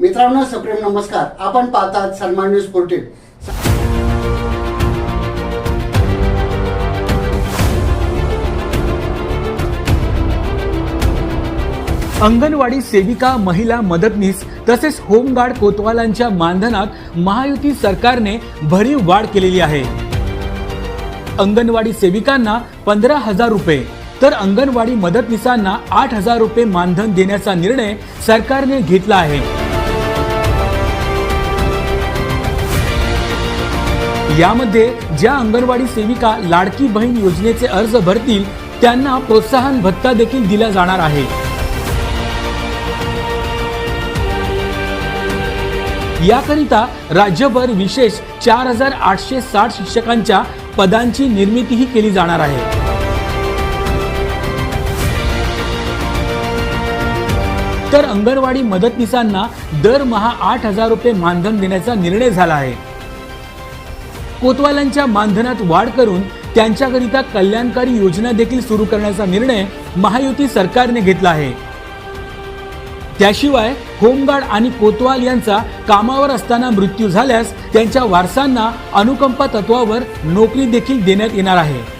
मित्रांनो सप्रेम नमस्कार. आपण पाहतात सन्मान न्यूज फोर्टीन अंगणवाडी सेविका महिला मदतनीस तसेच होमगार्ड कोतवालांच्या मानधनात महायुती सरकारने भरीव वाढ केलेली आहे. अंगणवाडी सेविकांना पंधरा हजार रुपये तर अंगणवाडी मदतनीसांना आठ हजार रुपये मानधन देण्याचा निर्णय सरकारने घेतला आहे. यामध्ये ज्या अंगणवाडी सेविका लाडकी बहीण योजनेचे अर्ज भरतील त्यांना प्रोत्साहन भत्ता देखील दिला जाणार आहे. याकरिता राज्यभर विशेष चार हजार आठशे साठ शिक्षकांच्या पदांची निर्मितीही केली जाणार आहे. तर अंगणवाडी मदतनीसांना दरमहा आठ हजार रुपये मानधन देण्याचा निर्णय झाला आहे. कोतवालांच्या मानधनात वाढ करून त्यांच्याकरिता कल्याणकारी योजना देखील सुरू करण्याचा निर्णय महायुती सरकारने घेतला आहे. त्याशिवाय होमगार्ड आणि कोतवाल यांचा कामावर असताना मृत्यू झाल्यास त्यांच्या वारसांना अनुकंपा तत्वावर नोकरी देखील देण्यात येणार आहे.